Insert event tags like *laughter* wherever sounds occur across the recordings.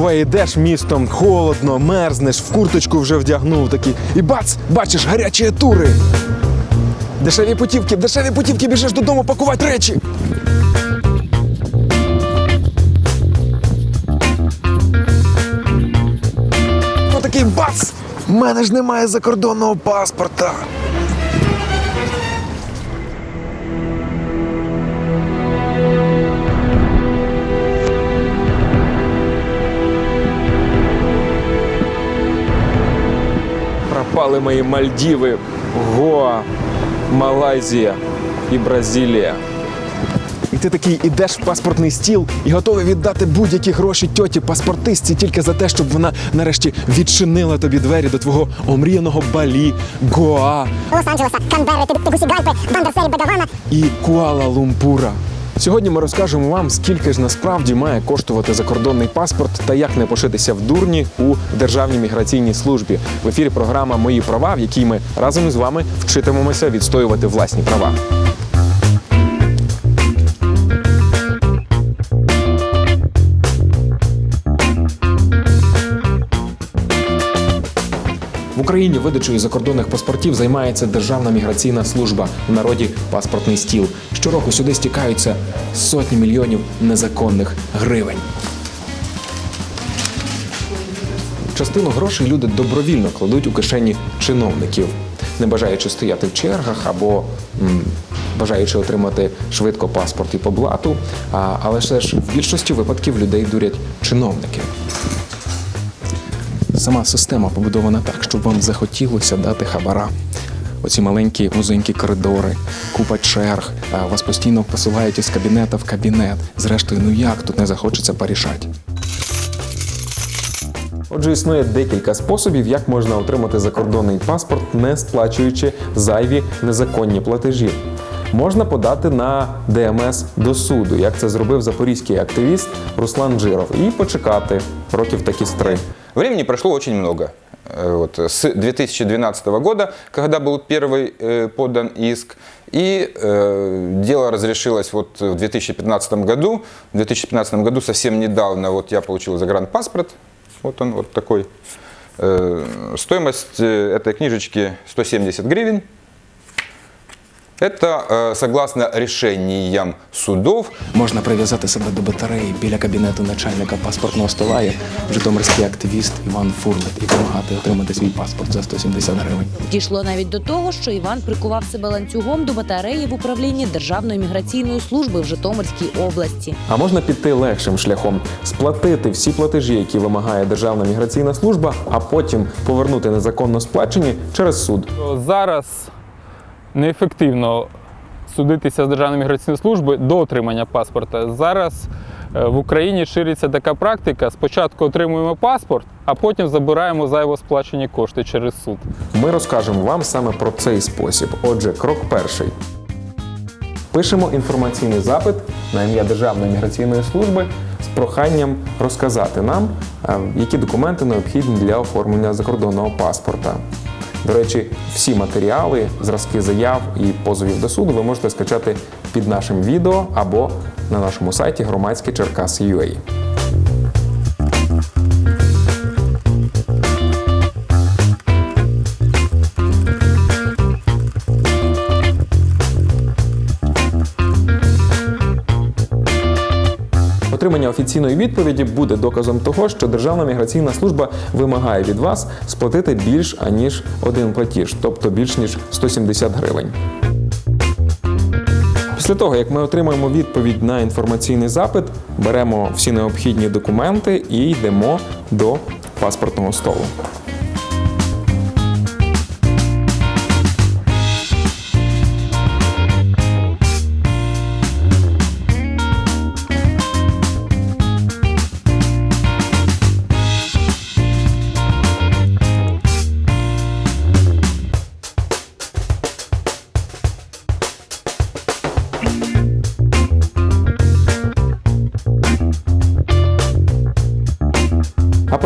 Буває, йдеш містом, холодно, мерзнеш, в курточку вже вдягнув такий. І бац, бачиш гарячі тури. Дешеві путівки, дешеві путівки, біжиш додому пакувати речі. Ну такий бац! В мене ж немає закордонного паспорта. Пропали мої Мальдіви, Гоа, Малайзія і Бразилія. І ти такий ідеш в паспортний стіл і готовий віддати будь-які гроші тьоті паспортистці тільки за те, щоб вона нарешті відчинила тобі двері до твого омріяного Балі, Гоа Лос-Анджелеса, Канберри, Тегусігальпи, Бандерселі, Бегавана. і Куала-Лумпура. Сьогодні ми розкажемо вам, скільки ж насправді має коштувати закордонний паспорт та як не пошитися в дурні у Державній міграційній службі. В ефірі програма Мої права, в якій ми разом з вами вчитимемося відстоювати власні права. В Україні видачею закордонних паспортів займається Державна міграційна служба в народі паспортний стіл. Щороку сюди стікаються сотні мільйонів незаконних гривень. Частину грошей люди добровільно кладуть у кишені чиновників, не бажаючи стояти в чергах або м, бажаючи отримати швидко паспорт і по блату. А, але все ж в більшості випадків людей дурять чиновники. Сама система побудована так, щоб вам захотілося дати хабара. Оці маленькі вузенькі коридори, купа черг, вас постійно посилають із кабінета в кабінет. Зрештою, ну як тут не захочеться порішати? Отже, існує декілька способів, як можна отримати закордонний паспорт, не сплачуючи зайві незаконні платежі. Можна подати на ДМС до суду, як це зробив запорізький активіст Руслан Джиров, і почекати років такі з три. Времени прошло очень много. Э, Вот, с 2012 года, когда был первый э, подан иск, и э, дело разрешилось вот в 2015 году. В 2015 году совсем недавно вот я получил загранпаспорт, вот он вот такой. Э, стоимость э, этой книжечки 170 гривен. Это э, согласно решениям судов Можна прив'язати себе до батареї біля кабінету начальника паспортного стола, як житомирський активіст Іван Фурлет, і вимагати отримати свій паспорт за 170 гривень. Дійшло навіть до того, що Іван прикував себе ланцюгом до батареї в управлінні Державної міграційної служби в Житомирській області. А можна піти легшим шляхом, сплатити всі платежі, які вимагає Державна міграційна служба, а потім повернути незаконно сплачені через суд. Зараз неефективно судитися з Державною міграційною службою до отримання паспорта. Зараз е, в Україні шириться така практика: спочатку отримуємо паспорт, а потім забираємо зайво сплачені кошти через суд. Ми розкажемо вам саме про цей спосіб. Отже, крок перший. Пишемо інформаційний запит на ім'я Державної міграційної служби з проханням розказати нам, е, які документи необхідні для оформлення закордонного паспорта. До речі, всі матеріали, зразки заяв і позовів до суду ви можете скачати під нашим відео або на нашому сайті громадський Черкас.ua. Отримання офіційної відповіді буде доказом того, що Державна міграційна служба вимагає від вас сплатити більш аніж один платіж, тобто більш ніж 170 гривень. Після того, як ми отримаємо відповідь на інформаційний запит, беремо всі необхідні документи і йдемо до паспортного столу.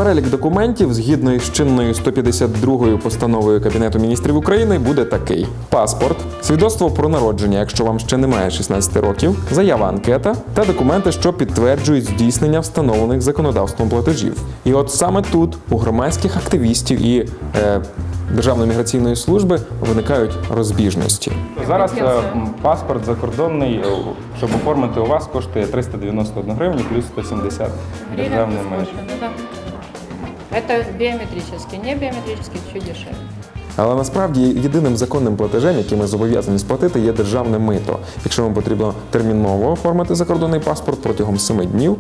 Перелік документів згідно із чинною 152 постановою Кабінету міністрів України буде такий: паспорт, свідоцтво про народження, якщо вам ще немає 16 років, заява анкета та документи, що підтверджують здійснення встановлених законодавством платежів. І от саме тут у громадських активістів і е, Державної міграційної служби виникають розбіжності. Зараз е, паспорт закордонний, е, щоб оформити у вас, коштує 391 гривню плюс 170 Гривен державний меж. Это биометрический, не биометрический чуть дешевле. Але насправді єдиним законним платежем, який ми зобов'язані сплатити, є державне мито. Якщо вам потрібно терміново оформити закордонний паспорт протягом 7 днів,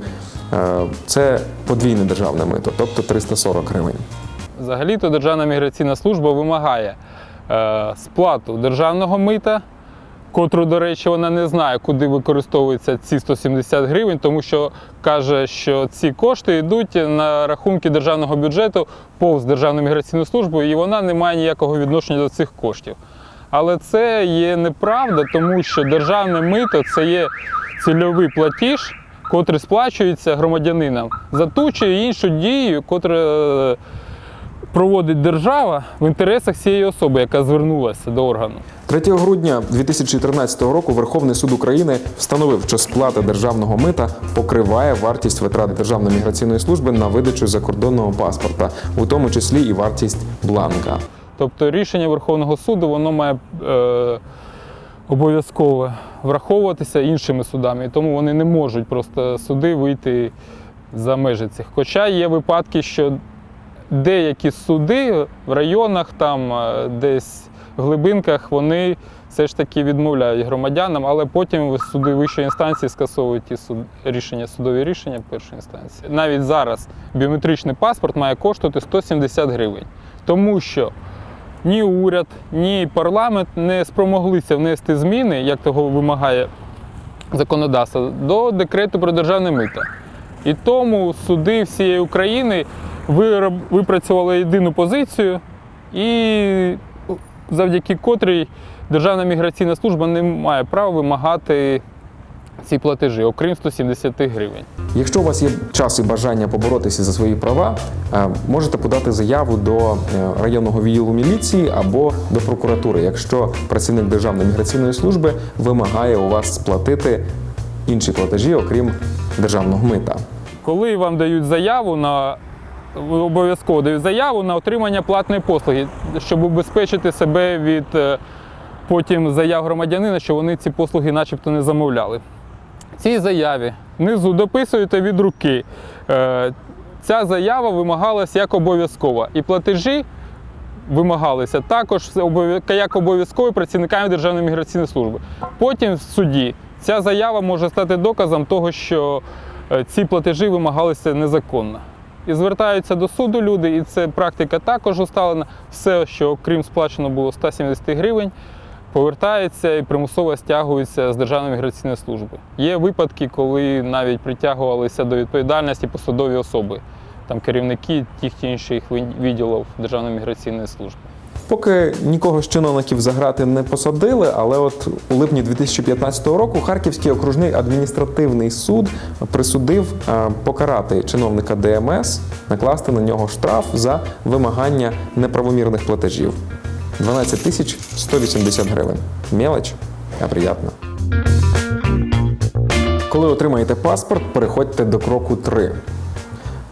е, це подвійне державне мито, тобто 340 гривень. Взагалі-то Державна міграційна служба вимагає е, сплату державного мита, котру, до речі, вона не знає, куди використовуються ці 170 гривень, тому що каже, що ці кошти йдуть на рахунки державного бюджету повз Державну міграційну службу, і вона не має ніякого відношення до цих коштів. Але це є неправда, тому що державне мито це є цільовий платіж, котрий сплачується громадянинам за ту чи іншу дію, котра е, проводить держава в інтересах цієї особи, яка звернулася до органу. 3 грудня 2013 року Верховний суд України встановив, що сплата державного мита покриває вартість витрат Державної міграційної служби на видачу закордонного паспорта, у тому числі і вартість бланка. Тобто рішення Верховного суду воно має е, обов'язково враховуватися іншими судами, тому вони не можуть просто суди вийти за межі цих. Хоча є випадки, що деякі суди в районах, там е, десь в глибинках, вони все ж таки відмовляють громадянам, але потім суди вищої інстанції скасовують ті суд... рішення, судові рішення першої інстанції. Навіть зараз біометричний паспорт має коштувати 170 гривень, тому що ні уряд, ні парламент не спромоглися внести зміни, як того вимагає законодавство, до декрету про державне мито. І тому суди всієї України випрацювали єдину позицію, і завдяки котрій Державна міграційна служба не має права вимагати ці платежі, окрім 170 гривень. Якщо у вас є час і бажання поборотися за свої права, е, можете подати заяву до е, районного відділу міліції або до прокуратури, якщо працівник Державної міграційної служби вимагає у вас сплатити інші платежі, окрім державного мита. Коли вам дають заяву на обов'язково дають заяву на отримання платної послуги, щоб убезпечити себе від е, потім заяв громадянина, що вони ці послуги начебто не замовляли. Цій заяві внизу дописуєте від руки. Е, Ця заява вимагалась як обов'язкова. І платежі вимагалися також як обов'язкові працівниками Державної міграційної служби. Потім в суді ця заява може стати доказом того, що е, ці платежі вимагалися незаконно. І звертаються до суду люди, і це практика також усталена. Все, що окрім сплачено було 170 гривень, повертається і примусово стягується з Державної міграційної служби. Є випадки, коли навіть притягувалися до відповідальності посадові особи, там керівники тих чи інших відділів Державної міграційної служби. Поки нікого з чиновників за грати не посадили, але от у липні 2015 року Харківський окружний адміністративний суд присудив е, покарати чиновника ДМС, накласти на нього штраф за вимагання неправомірних платежів 12 тисяч 180 гривень. Мелоч, а приємно. Коли отримаєте паспорт, переходьте до кроку 3.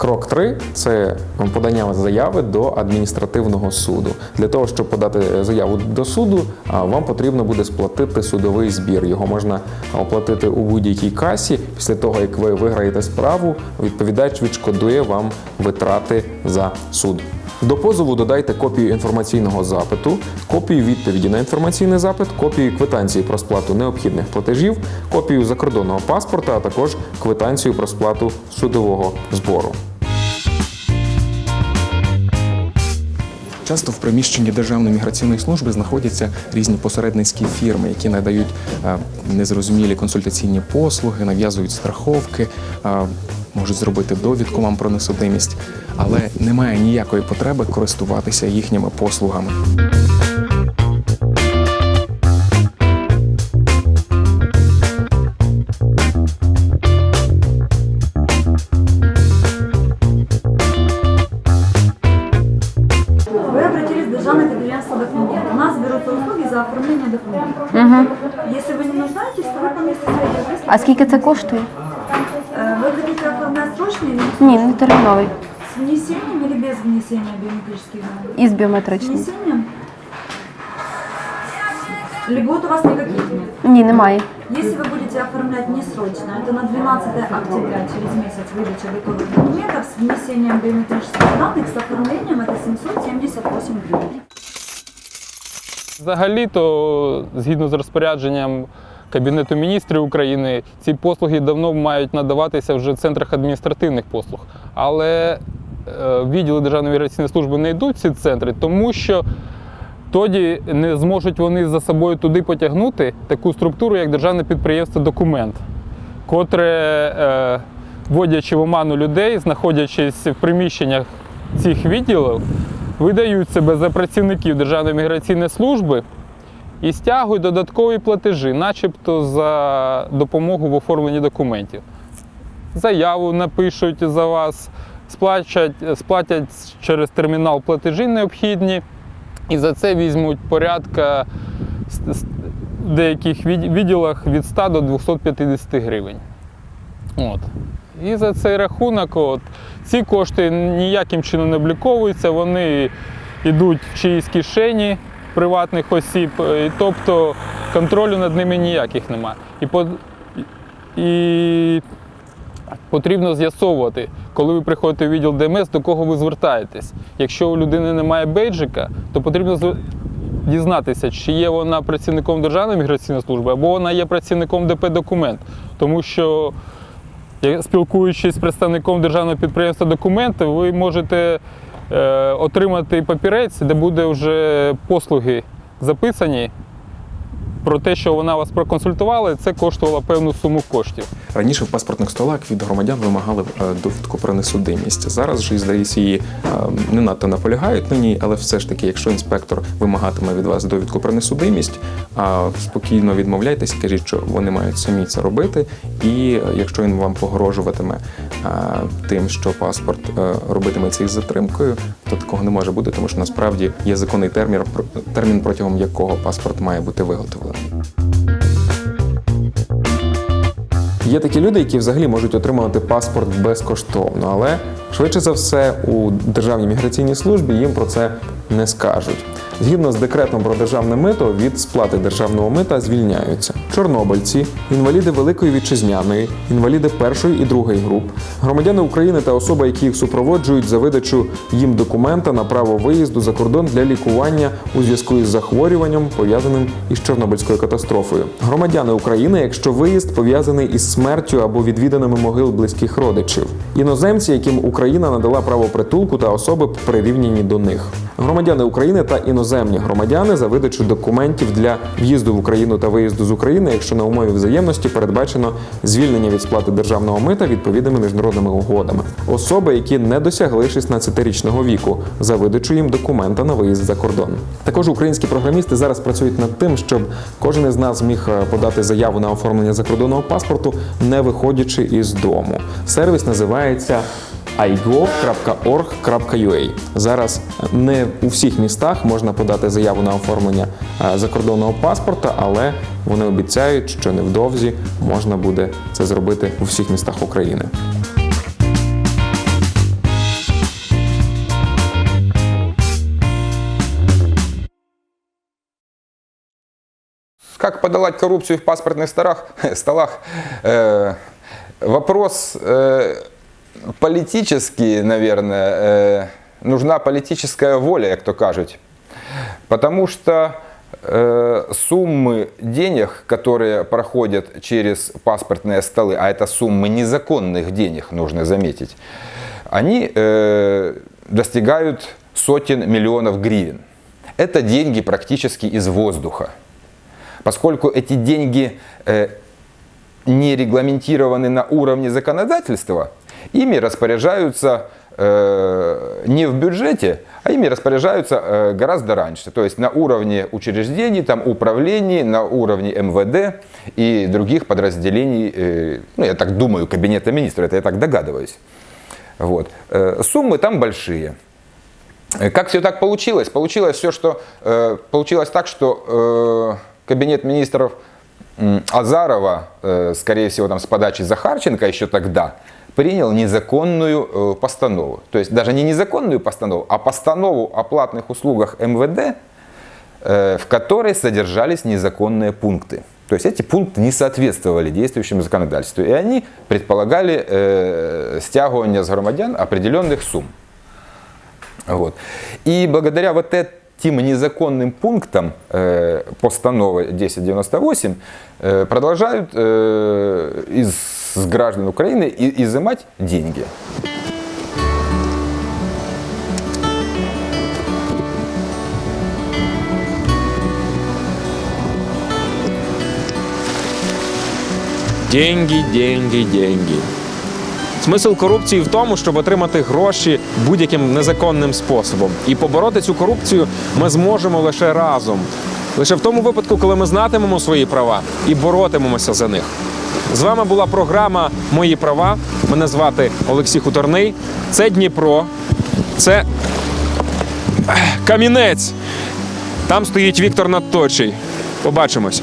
Крок 3 – це подання заяви до адміністративного суду. Для того, щоб подати заяву до суду, вам потрібно буде сплатити судовий збір. Його можна оплатити у будь-якій касі. Після того, як ви виграєте справу, відповідач відшкодує вам витрати за суд. До позову додайте копію інформаційного запиту, копію відповіді на інформаційний запит, копію квитанції про сплату необхідних платежів, копію закордонного паспорта, а також квитанцію про сплату судового збору. Часто в приміщенні Державної міграційної служби знаходяться різні посередницькі фірми, які надають е, незрозумілі консультаційні послуги, нав'язують страховки, е, можуть зробити довідку вам про несудимість, але немає ніякої потреби користуватися їхніми послугами. допомоги. Угу. Если вы не нуждаетесь, то вы ко. А скільки це коштує? Э, Вы хотите односрочный или Ні, не терміновий. с внесением или без внесения биометрических данных? Із С біометричним. внесением? Льгот у вас никаких нет. Ні, немає. Если вы будете оформлять несрочно, это на 12 октября, через месяц, выдача готовых документов с внесением биометрических данных, с оформлением это 778 гривен. Взагалі-то, згідно з розпорядженням Кабінету міністрів України, ці послуги давно мають надаватися вже в центрах адміністративних послуг. Але е, відділи Державної міграційної служби не йдуть в ці центри, тому що тоді не зможуть вони за собою туди потягнути таку структуру, як державне підприємство Документ, котре, е, вводячи в оману людей, знаходячись в приміщеннях цих відділів, видають себе за працівників Державної міграційної служби і стягують додаткові платежі, начебто за допомогу в оформленні документів. Заяву напишуть за вас, сплатять, сплатять через термінал платежі необхідні, і за це візьмуть порядка в деяких відділах від 100 до 250 гривень. От. І за цей рахунок от, ці кошти ніяким чином не обліковуються, вони йдуть в чиїсь кишені приватних осіб, е, і тобто контролю над ними ніяких немає. І, по, і потрібно з'ясовувати, коли ви приходите в відділ ДМС, до кого ви звертаєтесь. Якщо у людини немає бейджика, то потрібно зв- дізнатися, чи є вона працівником Державної міграційної служби, або вона є працівником ДП документ. Тому що спілкуючись з представником державного підприємства документи, ви можете е, отримати папірець, де буде вже послуги записані про те, що вона вас проконсультувала, це коштувало певну суму коштів. Раніше в паспортних столах від громадян вимагали е, довідку про несудимість. Зараз же, здається, її е, не надто наполягають на ній, але все ж таки, якщо інспектор вимагатиме від вас довідку про несудимість, а спокійно відмовляйтесь, кажіть, що вони мають самі це робити. І е, якщо він вам погрожуватиме тим, що паспорт е, робитиметься із затримкою, то такого не може бути, тому що насправді є законний термін, термін протягом якого паспорт має бути виготовлений. Є такі люди, які взагалі можуть отримувати паспорт безкоштовно, але швидше за все у Державній міграційній службі їм про це не скажуть. Згідно з декретом про державне мито, від сплати державного мита звільняються чорнобильці, інваліди Великої вітчизняної, інваліди першої і другої груп, громадяни України та особи, які їх супроводжують за видачу їм документа на право виїзду за кордон для лікування у зв'язку із захворюванням, пов'язаним із Чорнобильською катастрофою. Громадяни України, якщо виїзд пов'язаний із смертю або відвіданими могил близьких родичів, іноземці, яким Україна надала право притулку та особи прирівняні до них, громадяни України та іноземні громадяни за видачу документів для в'їзду в Україну та виїзду з України, якщо на умові взаємності передбачено звільнення від сплати державного мита відповідними міжнародними угодами, особи, які не досягли 16-річного віку, за видачу їм документа на виїзд за кордон. Також українські програмісти зараз працюють над тим, щоб кожен із нас міг е, подати заяву на оформлення закордонного паспорту, не виходячи із дому. Сервіс називається igo.org.ua. Зараз не у всіх містах можна подати заяву на оформлення е, закордонного паспорта, але вони обіцяють, що невдовзі можна буде це зробити у всіх містах України. Как подолать коррупцию в паспортных столах? *laughs* столах? Э, вопрос э, политический, наверное. Э, нужна политическая воля, як то кажуть. Потому что э, суммы денег, которые проходят через паспортные столы, а это суммы незаконных денег, нужно заметить, они э, достигают сотен миллионов гривен. Это деньги практически из воздуха. Поскольку эти деньги не регламентированы на уровне законодательства, ими распоряжаются э, не в бюджете, а ими распоряжаются э, гораздо раньше. То есть на уровне учреждений, там, управлений, на уровне МВД и других подразделений, э, ну, я так думаю, Кабинета министров, это я так догадываюсь. Вот. Суммы там большие. Как все так получилось? Получилось все, что получилось так, что кабинет министров Азарова, скорее всего, там с подачи Захарченко еще тогда, принял незаконную э, постанову. То есть даже не незаконную постанову, а постанову о платных услугах МВД, э, в которой содержались незаконные пункты. То есть эти пункты не соответствовали действующему законодательству. И они предполагали э, стягивание с громадян определенных сумм. Вот. И благодаря вот этим незаконным пунктам э, постановы 1098 э, продолжают э, из с граждан Украины и- изымать деньги. Деньги, деньги, деньги. Смисл корупції в тому, щоб отримати гроші будь-яким незаконним способом. І побороти цю корупцію ми зможемо лише разом. Лише в тому випадку, коли ми знатимемо свої права і боротимемося за них. З вами була програма Мої права. Мене звати Олексій Хуторний. Це Дніпро. Це Камінець. Там стоїть Віктор Надточий. Побачимось.